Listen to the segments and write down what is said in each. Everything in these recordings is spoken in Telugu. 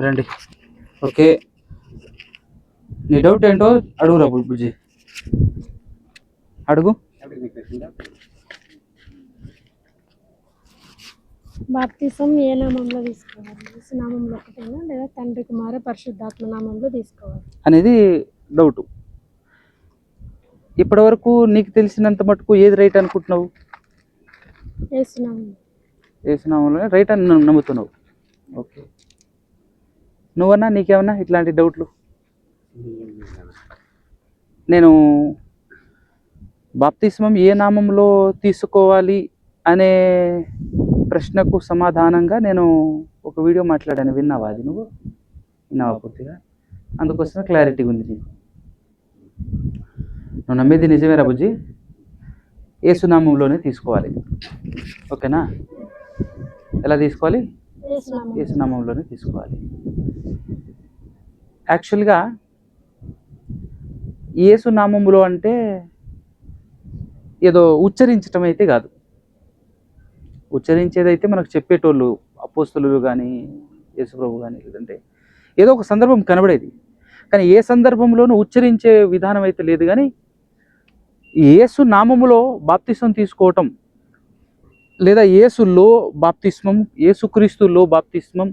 రండి. ఓకే. నీ డౌట్ ఏంటో అడుగురా బుజ్జి. అడుగు. బాప్తిసం ఏ నామంలో తీసుకోవాలి? నామంలో ఒకటేనా? లేదా తండ్రి కుమార పరిశుద్ధాత్మ నామంలో తీసుకోవాలి? అనేది డౌట్ ఇప్పటివరకు నీకు తెలిసినంత మటుకు ఏది రైట్ అనుకుంటున్నావు? యేసు నామం వేసినాములోనే రైట్ అని నమ్ము- నమ్ముతున్నావు. ఓకే. నువ్వన్నా నీకేమన్నా ఇట్లాంటి డౌట్లు? నేను బాప్తిస్మం ఏ నామంలో తీసుకోవాలి అనే ప్రశ్నకు సమాధానంగా నేను ఒక వీడియో మాట్లాడాను. విన్నావా అది నువ్వు? విన్నావా పూర్తిగా? అందుకోసమే క్లారిటీ ఉంది నీకు. నువ్వు నమ్మేది నిజమేరా బుజ్జి. ఏసునామంలోనే తీసుకోవాలి. ఓకేనా? ఎలా తీసుకోవాలి? ఏసునామంలోనే తీసుకోవాలి. యాక్చువల్గా ఏసునామములో అంటే ఏదో ఉచ్చరించటం అయితే కాదు. ఉచ్చరించేదైతే మనకు చెప్పేటోళ్ళు అపోస్తులు కానీ యేసుప్రభు కానీ లేదంటే ఏదో ఒక సందర్భం కనబడేది. కానీ ఏ సందర్భంలోనూ ఉచ్చరించే విధానం అయితే లేదు కానీ యేసు నామములో బాప్తిసం తీసుకోవటం లేదా ఏసులో బాప్తిస్మం ఏసుక్రీస్తులో బాప్తిస్మం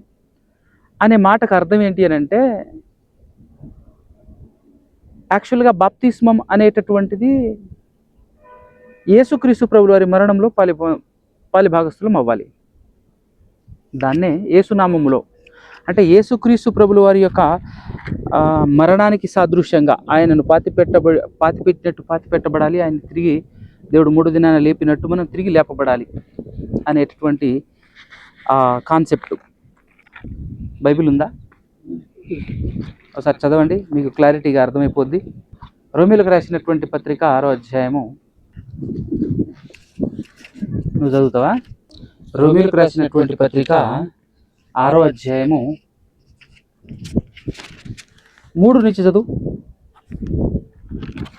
అనే మాటకు అర్థం ఏంటి అని అంటే యాక్చువల్గా బాప్తిస్మం అనేటటువంటిది ఏసుక్రీస్తు ప్రభుల వారి మరణంలో పాలి పాలి భాగస్థులం అవ్వాలి. దాన్నే ఏసునామములో అంటే ఏసుక్రీస్తు ప్రభుల వారి యొక్క మరణానికి సాదృశ్యంగా ఆయనను పాతి పెట్టబ పాతి పెట్టినట్టు పాతి పెట్టబడాలి ఆయన తిరిగి దేవుడు మూడు దినాన లేపినట్టు మనం తిరిగి లేపబడాలి అనేటటువంటి కాన్సెప్ట్. బైబిల్ ఉందా? ఒకసారి చదవండి మీకు క్లారిటీగా అర్థమైపోద్ది. రోమిలకు రాసినటువంటి పత్రిక ఆరో అధ్యాయము. నువ్వు చదువుతావా? రోమిలకు రాసినటువంటి పత్రిక ఆరో అధ్యాయము. మూడు నుంచి చదువు.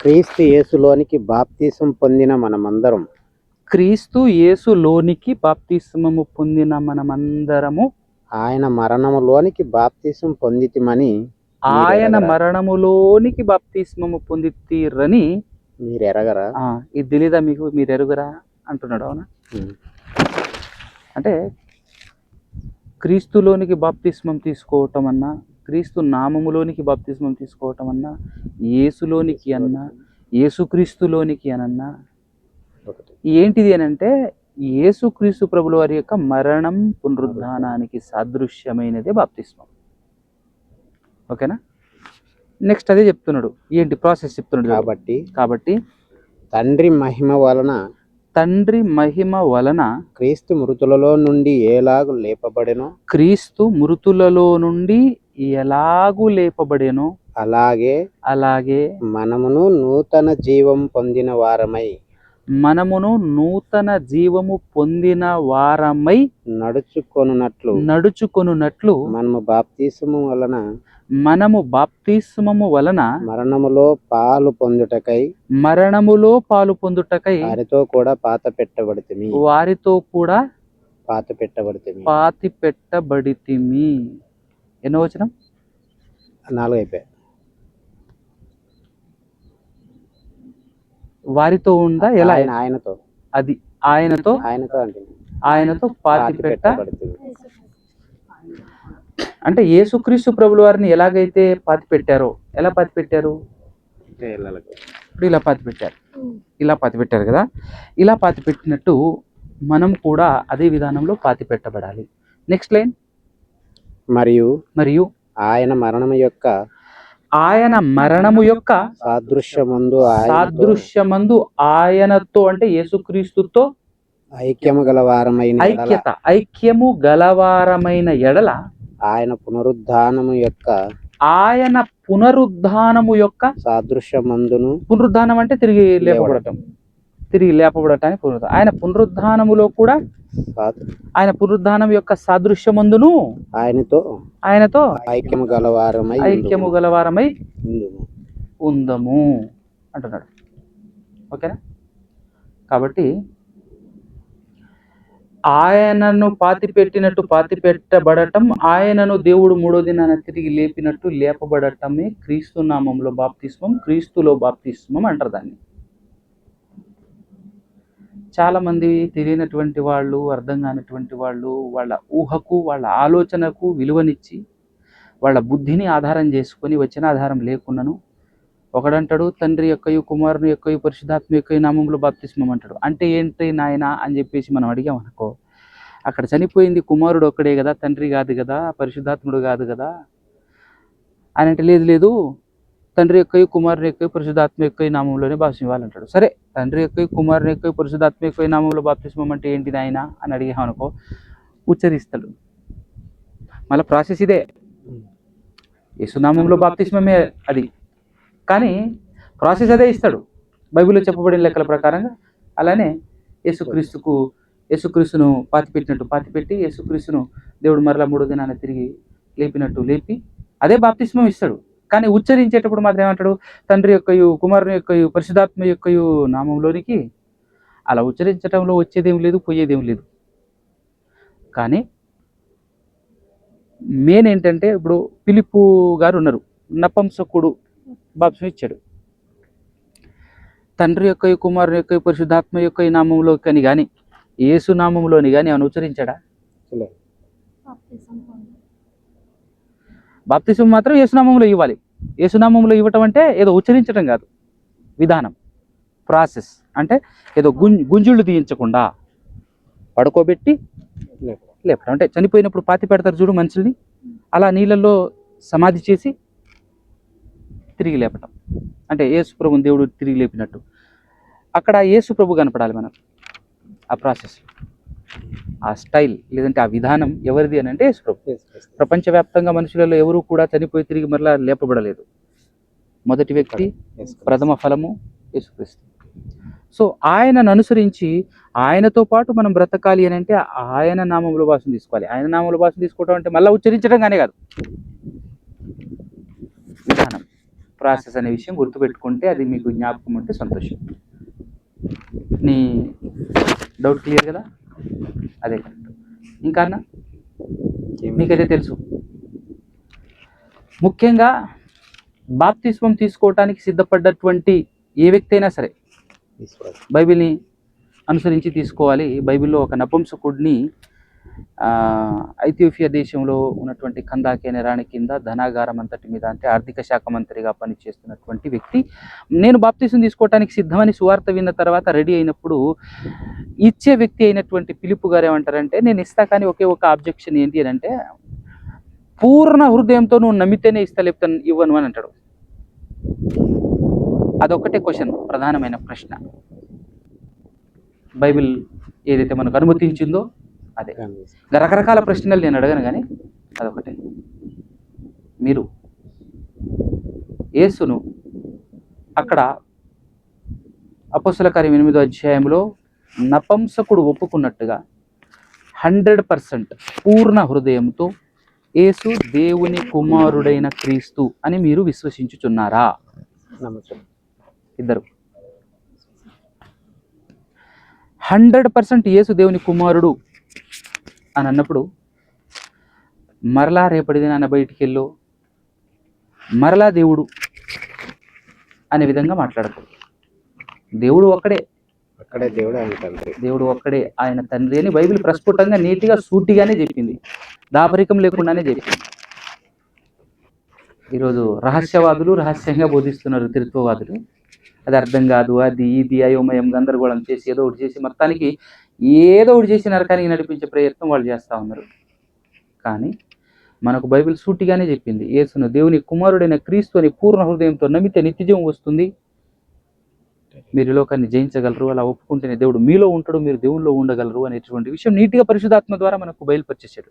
క్రీస్తు యేసులోనికి బాప్తీసం పొందిన మనమందరం. క్రీస్తు యేసులోనికి బాప్తిస్మము పొందిన మనమందరము ఆయన మరణములోనికి బాప్తీసం పొందితిమని ఆయన? మరణములోనికి బాప్తిస్మము పొందితీరని మీరు ఎరగరా ఆ, ఇది తెలీదా మీకు? మీరు ఎరుగురా అంటున్నాడు అవునా? ఉమ్. అంటే క్రీస్తులోనికి బాప్తిస్మం తీసుకోవటం అన్నా క్రీస్తు నామములోనికి బాప్తిస్మం తీసుకోవటం అన్నా యేసులోనికి అన్నా యేసుక్రీస్తులోనికి అనన్నా ఏంటిది అని అంటే యేసుక్రీస్తు ప్రభుల వారి యొక్క మరణం పునరుద్ధానానికి సాదృశ్యమైనదే బాప్తిస్మం. ఓకేనా? నెక్స్ట్ అదే చెప్తున్నాడు. ఏంటి? ప్రాసెస్ చెప్తున్నాడు. కాబట్టి కాబట్టి తండ్రి మహిమ వలన తండ్రి మహిమ వలన క్రీస్తు మృతులలో నుండి ఏలాగు లేపబడెనో? క్రీస్తు మృతులలో నుండి ఎలాగూ లేపబడేనో? అలాగే అలాగే మనమును నూతన జీవం పొందిన వారమై మనమును నూతన జీవము పొందిన వారమై నడుచుకొనున్నట్లు నడుచుకొనున్నట్లు మనము బాప్తీసము వలన మనము బాప్తిస్మము వలన మరణములో పాలు పొందుటకై మరణములో పాలు పొందుటకై వారితో కూడా పాత పెట్టబడితిమి. వారితో కూడా పాత పెట్టబడితిమి. పాతి పెట్టబడితిమి. ఎన్నో వచనం? నాలుగు అయిపోయాయి వారితో ఉందా? ఎలా? ఆయన ఆయనతో. అది ఆయనతో? ఆయనతో అంటే ఆయనతో పాతి పెట్ట. అంటే యేసుక్రీస్తు ప్రభుల వారిని ఎలాగైతే పాతి పెట్టారో ఎలా పాతి పెట్టారు. ఇప్పుడు ఇలా పాతి పెట్టారు. ఇలా పాతి పెట్టారు కదా. ఇలా పాతి పెట్టినట్టు మనం కూడా అదే విధానంలో పాతి పెట్టబడాలి. నెక్స్ట్ లైన్ మరియు మరియు ఆయన మరణము యొక్క ఆయన మరణము యొక్క సాదృశ్యమందు సాదృశ్యమందు ఆయనతో అంటే యేసుక్రీస్తుతో ఐక్యము గల వారమైన ఎడల ఐక్యత ఐక్యము గలవారమైన ఎడల ఆయన పునరుద్ధానము యొక్క ఆయన పునరుద్ధానము యొక్క సాదృశ్యమందును పునరుద్ధానం అంటే తిరిగి లేపబడటం. తిరిగి లేపబడటానికి పునరుద్ధ ఆయన పునరుద్ధానములో కూడా ఆయన పునరుద్ధానం యొక్క సాదృశ్యమందును ఆయనతో ఆయనతో ఐక్యము గల వారమై ఐక్యము గలవారమై ఉందుము. ఉందము అంటున్నాడు. ఓకేనా? కాబట్టి ఆయనను పాతి పెట్టినట్టు పాతి పెట్టబడటం ఆయనను దేవుడు మూడో దినాన తిరిగి లేపినట్టు లేపబడటమే క్రీస్తు నామంలో బాప్తిస్మం క్రీస్తులో బాప్తిస్మం అంటారు దాన్ని. చాలా మంది తెలియనటువంటి వాళ్ళు అర్థం కానటువంటి వాళ్ళు వాళ్ళ ఊహకు వాళ్ళ ఆలోచనకు విలువనిచ్చి వాళ్ళ బుద్ధిని ఆధారం చేసుకొని వచ్చిన ఆధారం లేకున్నాను ఒకడంటాడు తండ్రి యొక్కయు కుమారుని యొక్కయు పరిశుధాత్మ యొక్క నామంలో బాప్తిస్మం అంటాడు అంటే ఏంటి నాయన అని చెప్పేసి మనం అడిగాం అనుకో అక్కడ చనిపోయింది కుమారుడు ఒక్కడే కదా తండ్రి కాదు కదా పరిశుద్ధాత్ముడు కాదు కదా? అని అంటే లేదు లేదు తండ్రి యొక్క కుమారుని యొక్క పరిశుధాత్మ యొక్క నామంలోనే భాషించాలంటాడు సరే తండ్రి యొక్క కుమారుని యొక్క పరిశుధాత్మ యొక్క నామంలో బాప్తిస్మం అంటే ఏంటి నాయన అని అడిగామనుకో ఉచ్చరిస్తాడు. మళ్ళీ ప్రాసెస్ ఇదే. యేసునామంలో బాప్తిస్మమే అది. కానీ ప్రాసెస్ అదే ఇస్తాడు. బైబిల్లో చెప్పబడిన లెక్కల ప్రకారంగా అలానే యేసుక్రీస్తుకు యేసుక్రీస్తును పాతి పెట్టినట్టు పాతి పెట్టి యేసుక్రీస్తును దేవుడు మరలా మూడో దినాన తిరిగి లేపినట్టు లేపి అదే బాప్తిస్మం ఇస్తాడు. కానీ ఉచ్చరించేటప్పుడు మాత్రం ఏమంటాడు? తండ్రి యొక్కయు కుమారుని యొక్కయు పరిశుధాత్మ యొక్కయు నామంలోనికి అలా ఉచ్చరించడంలో వచ్చేదేం లేదు పోయేదేం లేదు. కానీ మెయిన్ ఏంటంటే ఇప్పుడు పిలుపు గారు ఉన్నారు. నపంసకుడు బాప్సం ఇచ్చాడు. తండ్రి యొక్క కుమారుని యొక్క పరిశుద్ధాత్మ యొక్క ఈ నామంలో కానీ కానీ ఏసు నామంలోని కానీ ఆయన ఉచ్చరించాడా. బాప్తిసం మాత్రం యేసునామంలో ఇవ్వాలి. యేసునామంలో ఇవ్వటం అంటే ఏదో ఉచ్చరించడం కాదు. విధానం. ప్రాసెస్. అంటే ఏదో గుంజ్ గుంజుళ్ళు తీయించకుండా. పడుకోబెట్టి లేదు. లేపడం అంటే చనిపోయినప్పుడు పాతి పెడతారు చూడు మనుషుల్ని. అలా నీళ్ళల్లో సమాధి చేసి తిరిగి లేపటం. అంటే యేసుప్రభుని దేవుడు తిరిగి లేపినట్టు. అక్కడ యేసుప్రభు కనపడాలి మనకు. ఆ ప్రాసెస్. ఆ స్టైల్ లేదంటే ఆ విధానం ఎవరిది అని అంటే యేసు ప్రభు Yes, yes. ప్రపంచవ్యాప్తంగా మనుషులలో ఎవరు కూడా చనిపోయి తిరిగి మరలా లేపబడలేదు. మొదటి వ్యక్తి ప్రథమ ఫలము యేసుక్రీస్తు సో ఆయనను అనుసరించి ఆయనతో పాటు మనం బ్రతకాలి అని అంటే ఆయన నామంలో భాషను తీసుకోవాలి. ఆయన నామంలో భాషను తీసుకోవడం అంటే మళ్ళీ ఉచ్చరించడం కానీ కాదు. విధానం ప్రాసెస్ అనే విషయం గుర్తుపెట్టుకుంటే అది మీకు జ్ఞాపకం ఉంటే సంతోషం. నీ డౌట్ క్లియర్ కదా? అదే కరెక్ట్ ఇంకా అన్న మీకైతే తెలుసు. ముఖ్యంగా బాప్తిస్మం తీసుకోవటానికి సిద్ధపడ్డటువంటి ఏ వ్యక్తి అయినా సరే. బైబిల్ని అనుసరించి తీసుకోవాలి. బైబిల్లో ఒక నపుంసకుడిని ఐథియోపియా దేశంలో ఉన్నటువంటి కందాకే అనే రాణి కింద ధనాగారం అంతటి మీద అంటే ఆర్థిక శాఖ మంత్రిగా పనిచేస్తున్నటువంటి వ్యక్తి. నేను బాప్తీసం తీసుకోవటానికి సిద్ధమని సువార్త విన్న తర్వాత రెడీ అయినప్పుడు ఇచ్చే వ్యక్తి అయినటువంటి పిలుపు గారు ఏమంటారంటే నేను ఇస్తా కానీ ఒకే ఒక ఆబ్జెక్షన్ ఏంటి అని అంటే పూర్ణ హృదయంతో నువ్వు నమ్మితేనే ఇస్తా లేకపోతే ఇవ్వను అని అంటాడు. అదొకటే క్వశ్చన్ ప్రధానమైన ప్రశ్న. బైబిల్ ఏదైతే మనకు అనుమతించిందో అదే. రకరకాల ప్రశ్నలు నేను అడగను కానీ అదొకటే. మీరు యేసును అక్కడ అపస్సుల కార్యం ఎనిమిదో అధ్యాయంలో నపంసకుడు ఒప్పుకున్నట్టుగా హండ్రెడ్ పర్సెంట్ పూర్ణ హృదయంతో యేసు దేవుని కుమారుడైన క్రీస్తు అని మీరు విశ్వసించుచున్నారా. ఇద్దరు. హండ్రెడ్ పర్సెంట్ యేసు దేవుని కుమారుడు అని అన్నప్పుడు మరలా రేపటి దినాన బయటికి వెళ్ళు. మరలా దేవుడు అనే విధంగా మాట్లాడకూడదు దేవుడు ఒక్కడే. అక్కడే దేవుడు ఆయన తండ్రి. దేవుడు ఒక్కడే. ఆయన తండ్రి అని బైబిల్ ప్రస్ఫుటంగా నీట్గా సూటిగానే చెప్పింది. దాపరికం లేకుండానే చెప్పింది. ఈరోజు రహస్యవాదులు రహస్యంగా బోధిస్తున్నారు తిరుత్వవాదులు. అది అర్థం కాదు అది ఇది అయోమయం గందరగోళం చేసి ఏదో ఒకటి చేసి మొత్తానికి ఏదో ఒకటి చేసి నరకానికి నడిపించే ప్రయత్నం వాళ్ళు చేస్తూ ఉన్నారు. కానీ మనకు బైబిల్ సూటిగానే చెప్పింది. యేసును దేవుని కుమారుడైన క్రీస్తు అని పూర్ణ హృదయంతో నమ్మితే నిత్యజీవం వస్తుంది. మీరు లోకాన్ని జయించగలరు అలా ఒప్పుకుంటేనే దేవుడు మీలో ఉంటాడు మీరు దేవుల్లో ఉండగలరు అనేటువంటి విషయం నీట్గా పరిశుధాత్మ ద్వారా మనకు బయలుపరిచేశాడు.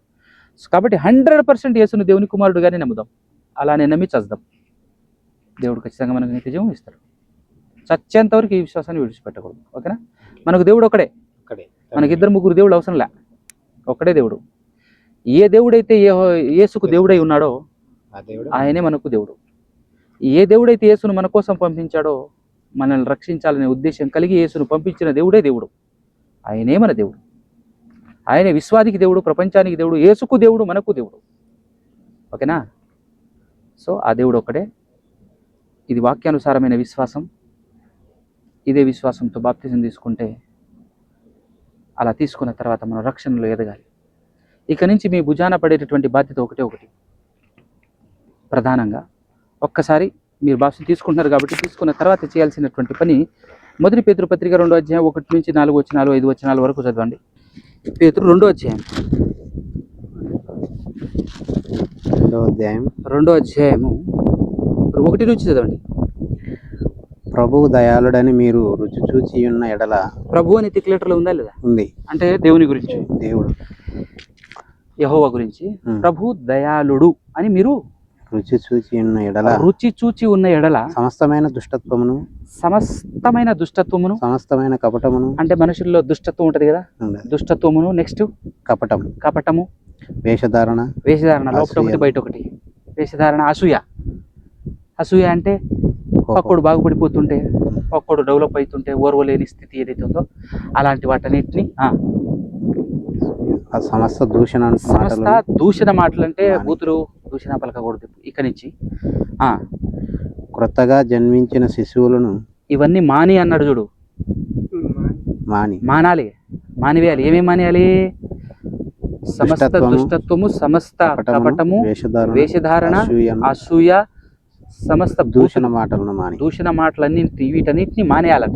కాబట్టి హండ్రెడ్ పర్సెంట్ యేసును దేవుని కుమారుడుగానే నమ్ముదాం. అలానే నమ్మి చస్తాం. దేవుడు ఖచ్చితంగా మనకు నిత్యజీవం ఇస్తాడు. చచ్చేంత వరకు ఈ విశ్వాసాన్ని విడిచిపెట్టకూడదు. ఓకేనా? మనకు దేవుడు ఒకడే. మనకి ఇద్దరు ముగ్గురు దేవుడు అవసరం లే ఒక్కడే దేవుడు. ఏ దేవుడైతే ఏ యేసుకు దేవుడై. ఉన్నాడో ఆ దేవుడు. ఆయనే మనకు దేవుడు. ఏ దేవుడైతే యేసును మన కోసం పంపించాడో మనల్ని రక్షించాలనే ఉద్దేశం కలిగి యేసును పంపించిన దేవుడే దేవుడు. ఆయనే మన దేవుడు. ఆయనే విశ్వానికి దేవుడు ప్రపంచానికి దేవుడు ఏసుకు దేవుడు మనకు దేవుడు. ఓకేనా? సో ఆ దేవుడు ఒక్కడే. ఇది వాక్యానుసారమైన విశ్వాసం. ఇదే విశ్వాసంతో బాప్తిజం తీసుకుంటే అలా తీసుకున్న తర్వాత మనం రక్షణలో ఎదగాలి. ఇక నుంచి మీ భుజాన పడేటటువంటి బాధ్యత ఒకటే ఒకటి. ప్రధానంగా ఒక్కసారి మీరు బాప్సం తీసుకుంటున్నారు కాబట్టి తీసుకున్న తర్వాత చేయాల్సినటువంటి పని మొదటి పేతురు పత్రిక రెండో అధ్యాయం ఒకటి నుంచి నాలుగు వచ్చినాలు ఐదు వచ్చినాల వరకు చదవండి. పేతురు రెండో అధ్యాయం. రెండవ అధ్యాయం. రెండో అధ్యాయము ఒకటి నుంచి చదవండి. ప్రభువు దయాళుడని మీరు రుచి చూచి ఉన్న ఎడల ప్రభు అని తిక్లేటర్లో ఉందా లేదా? ఉంది. అంటే దేవుని గురించి. దేవుడు. యహోవా గురించి. ప్రభు దయాళుడు అని మీరు రుచి చూచి ఉన్న ఎడల రుచి చూచి ఉన్న ఎడల సమస్తమైన దుష్టత్వమును సమస్తమైన దుష్టత్వమును సమస్తమైన కపటమును అంటే మనుషుల్లో దుష్టత్వం ఉంటది కదా? దుష్టత్వమును నెక్స్ట్ కపటం. కపటము. వేషధారణ వేషధారణ లోపల. ఒకటి బయట ఒకటి. వేషధారణ అసూయ. అసూయ అంటే పక్కోడు బాగుపడిపోతుంటే పక్కోడు డెవలప్ అవుతుంటే ఓర్వలేని స్థితి ఏదైతే ఉందో అలాంటి వాటన్నిటిని సమస్త దూషణ సమస్త దూషణ మాటలు అంటే. బూతులు దూషణ పలకకూడదు ఇక నుంచి. ఆ, క్రొత్తగా జన్మించిన శిశువులను ఇవన్నీ మాని అన్నాడు చూడు. మాని. మానాలి. మానివేయాలి. ఏమేమి మానేయాలి? సమస్త దుష్టత్వము, సమస్త కపటము వేషధారణ అసూయ సమస్త దూషణ మాటలను మాని. దూషణ మాటలన్నింటి వీటన్నిటిని మానేయాలట.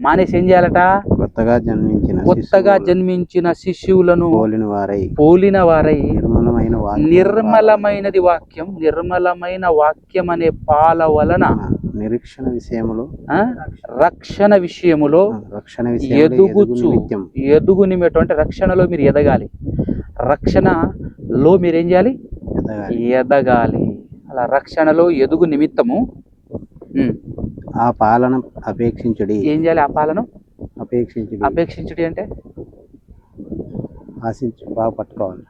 మానేసి ఏం చేయాలట? కొత్తగా జన్మించిన కొత్తగా జన్మించిన శిష్యులను పోలిన వారై పోలిన వారై నిర్మలమైన నిర్మలమైనది వాక్యం నిర్మలమైన వాక్యం అనే పాల వలన నిరీక్షణ విషయములో రక్షణ విషయములో రక్షణ ఎదుగుచు ఎదుగు నిమిత్తం అంటే రక్షణలో మీరు ఎదగాలి. రక్షణలో మీరు ఏం చేయాలి? ఎదగాలి. ఎదగాలి. అలా రక్షణలో ఎదుగు నిమిత్తము. ఆ పాలన అపేక్షించుడి. ఏం చేయాలి ఆ పాలను? అపేక్షించుడి. అపేక్షించుడి అంటే? ఆశించి బాగా పట్టుకోవాలి.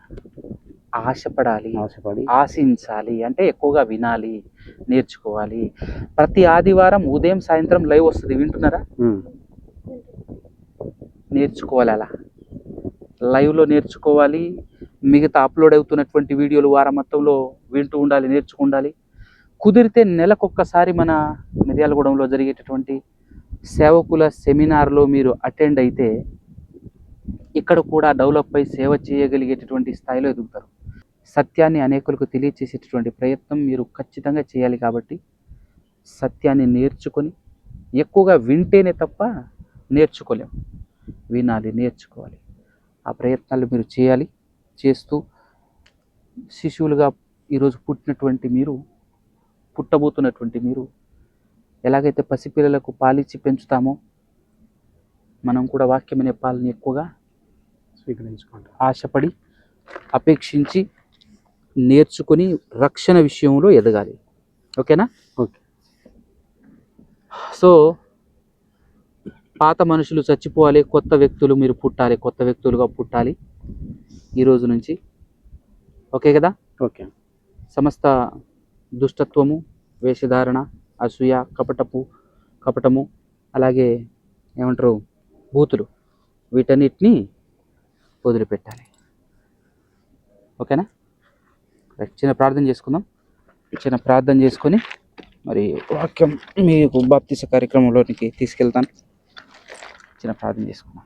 ఆశపడాలి. ఆశపడి. ఆశించాలి. అంటే ఎక్కువగా వినాలి నేర్చుకోవాలి. ప్రతి ఆదివారం ఉదయం సాయంత్రం లైవ్ వస్తుంది. వింటున్నారా? నేర్చుకోవాలి అలా. లైవ్లో నేర్చుకోవాలి. మిగతా అప్లోడ్ అవుతున్నటువంటి వీడియోలు వారం మొత్తంలో వింటూ ఉండాలి నేర్చుకుండాలి కుదిరితే నెలకొక్కసారి మన మిర్యాలగూడెంలో జరిగేటటువంటి సేవకుల సెమినార్లో మీరు అటెండ్ అయితే ఇక్కడ కూడా డెవలప్ అయి సేవ చేయగలిగేటటువంటి స్థాయిలో ఎదుగుతారు. సత్యాన్ని అనేకులకు తెలియచేసేటటువంటి ప్రయత్నం మీరు ఖచ్చితంగా చేయాలి కాబట్టి సత్యాన్ని నేర్చుకొని ఎక్కువగా వింటేనే తప్ప నేర్చుకోలేం. వినాలి నేర్చుకోవాలి. ఆ ప్రయత్నాలు మీరు చేయాలి చేస్తూ శిశువులుగా ఈరోజు పుట్టినటువంటి మీరు పుట్టబోతున్నటువంటి మీరు ఎలాగైతే పసిపిల్లలకు పాలిచ్చి పెంచుతామో మనం కూడా వాక్యం అనే పాలని ఎక్కువగా స్వీకరించుకుంటాం. ఆశపడి అపేక్షించి నేర్చుకొని రక్షణ విషయంలో ఎదగాలి. ఓకేనా? ఓకే. సో పాత మనుషులు చచ్చిపోవాలి కొత్త వ్యక్తులు మీరు పుట్టాలి కొత్త వ్యక్తులుగా పుట్టాలి ఈ రోజు నుంచి. ఓకే కదా? ఓకే. సమస్త దుష్టత్వము వేషధారణ అసూయ కపటపు కపటము అలాగే ఏమంటారు బూతులు వీటన్నిటిని వదిలిపెట్టాలి. ఓకేనా? చిన్న ప్రార్థన చేసుకుందాం. చిన్న ప్రార్థన చేసుకొని మరి వాక్యం మీకు బాప్తీస కార్యక్రమంలోనికి తీసుకెళ్తాను. చిన్న ప్రార్థన చేసుకుందాం.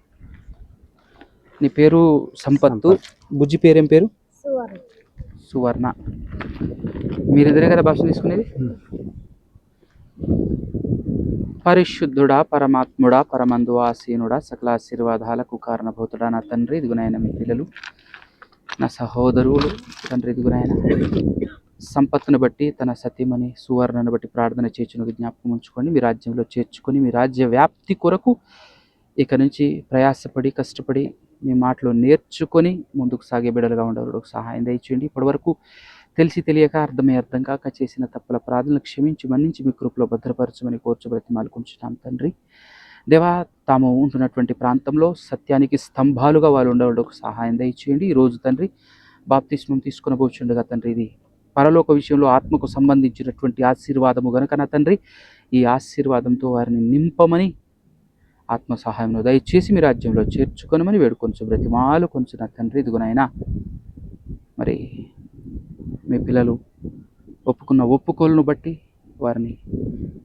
నీ పేరు సంపత్తు. బుజ్జి పేరేం పేరు? సువర్ణ. మీరిద్దరే కదా భాష తీసుకునేది? పరిశుద్ధుడా పరమాత్ముడా పరమందు ఆసీనుడా సకల ఆశీర్వాదాలకు కారణభూతుడా నా తండ్రి. ఇదిగునైన మీ పిల్లలు నా సహోదరులు. తండ్రి ఇదిగునైన సంపత్తును బట్టి తన సతీమణి సువర్ణను బట్టి ప్రార్థన చేర్చును. జ్ఞాపకం ఉంచుకొని మీ రాజ్యంలో చేర్చుకొని మీ రాజ్య వ్యాప్తి కొరకు ఇక నుంచి ప్రయాసపడి కష్టపడి మీ మాటలు నేర్చుకొని ముందుకు సాగే బిడలుగా ఉండవరకు సహాయం దయచేయండి. ఇప్పటివరకు తెలిసి తెలియక అర్థమై అర్థం కాక చేసిన తప్పుల ప్రార్థనలు క్షమించి మన్నించి మీ కృపలో భద్రపరచమని కోర్చు బ్రతిమాలుకుంటున్నాం తండ్రి. దేవా తాము ఉంటున్నటువంటి ప్రాంతంలో సత్యానికి స్తంభాలుగా వాళ్ళు ఉండవరకు సహాయం దయచేయండి. ఈరోజు రోజు తండ్రి బాప్తిస్మం తీసుకుని పోచుండగా తండ్రి ఇది. పరలోక విషయంలో ఆత్మకు సంబంధించినటువంటి ఆశీర్వాదము గనుక నా తండ్రి ఈ ఆశీర్వాదంతో వారిని నింపమని ఆత్మ సహాయంలో దయచేసి మీ రాజ్యంలో చేర్చుకొనమని వేడుకొంచు బ్రతిమాలు కొంచెం నా తండ్రి ఇదిగునైనా. మరి మీ పిల్లలు ఒప్పుకున్న ఒప్పుకోలను బట్టి వారిని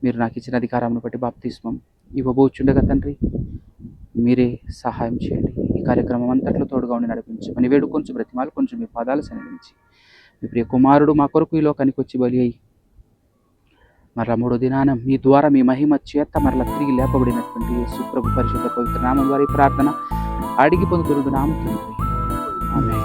మీరు నాకు ఇచ్చిన అధికారాన్ని బట్టి బాప్తిస్మం ఇవ్వబోచుండగా తండ్రి. మీరే సహాయం చేయండి. ఈ కార్యక్రమం అంతట్లో తోడుగా ఉండి నడిపించమని వేడుకొంచు బ్రతిమాలు కొంచెం మీ పాదాలు సన్నిధించి మీ ప్రియ కుమారుడు మా కొరకు ఈ లోకానికి వచ్చి బలి అయి మరలా మూడో దినాన మీ ద్వారా మీ మహిమ చేత మరలా తిరిగి లేపబడినటువంటి సుప్రభు పరిశుద్ధ పవిత్ర నామం వారి ప్రార్థన అడిగి పొందుతున్న నామం తండ్రి ఆమె